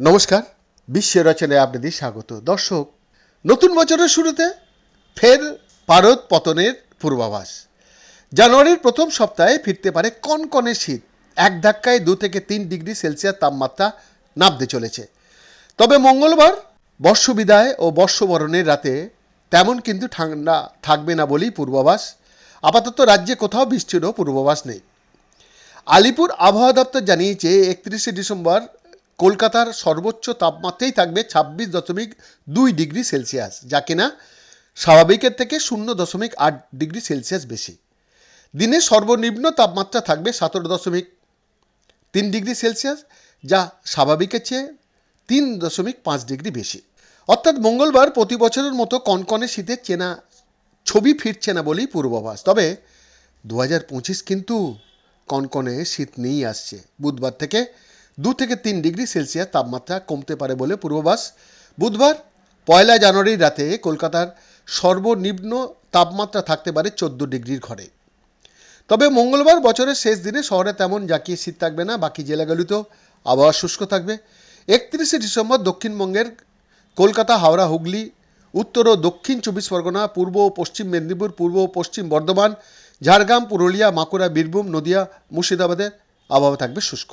নমস্কার বিশ্ব রচনায় আপনাদের স্বাগত। দর্শক, নতুন বছরের শুরুতে ফের পারদ পতনের পূর্বাভাস। জানুয়ারির প্রথম সপ্তাহে ফিরতে পারে কনকনে শীত। এক ধাক্কায় দু থেকে তিন ডিগ্রি সেলসিয়াস তাপমাত্রা নামতে চলেছে। তবে মঙ্গলবার বর্ষবিদায় ও বর্ষবরণের রাতে তেমন কিন্তু ঠান্ডা থাকবে না বলেই পূর্বাভাস। আপাতত রাজ্যে কোথাও বৃষ্টিরও পূর্বাভাস নেই। আলিপুর আবহাওয়া দপ্তর জানিয়েছে, একত্রিশে ডিসেম্বর কলকাতার সর্বোচ্চ তাপমাত্রাই থাকবে ছাব্বিশ দশমিক দুই ডিগ্রি সেলসিয়াস, যা কিনা স্বাভাবিকের থেকে শূন্য দশমিক আট ডিগ্রি সেলসিয়াস বেশি। দিনে সর্বনিম্ন তাপমাত্রা থাকবে সতেরো দশমিক তিন ডিগ্রি সেলসিয়াস, যা স্বাভাবিকের চেয়ে তিন দশমিক পাঁচ ডিগ্রি বেশি। অর্থাৎ মঙ্গলবার প্রতি বছরের মতো কনকনে শীতের চেনা, ছবি ফিরছে না বলেই পূর্বাভাস। তবে দু হাজার পঁচিশ কিন্তু কনকনে শীত নিয়েই আসছে। বুধবার থেকে দু থেকে তিন ডিগ্রি সেলসিয়াস তাপমাত্রা কমতে পারে বলে পূর্বাভাস। বুধবার, পয়লা জানুয়ারির রাতে কলকাতার সর্বনিম্ন তাপমাত্রা থাকতে পারে চোদ্দ ডিগ্রির ঘরে। তবে মঙ্গলবার বছরের শেষ দিনে শহরে তেমন জাকিয়ে শীত থাকবে না, বাকি জেলাগুলিতেও আবহাওয়া শুষ্ক থাকবে। একত্রিশে ডিসেম্বর দক্ষিণবঙ্গের কলকাতা, হাওড়া, হুগলি, উত্তর ও দক্ষিণ চব্বিশ পরগনা, পূর্ব ও পশ্চিম মেদিনীপুর, পূর্ব ও পশ্চিম বর্ধমান, ঝাড়গ্রাম, পুরুলিয়া বাঁকুড়া বীরভূম, নদিয়া মুর্শিদাবাদের আবহাওয়া থাকবে শুষ্ক।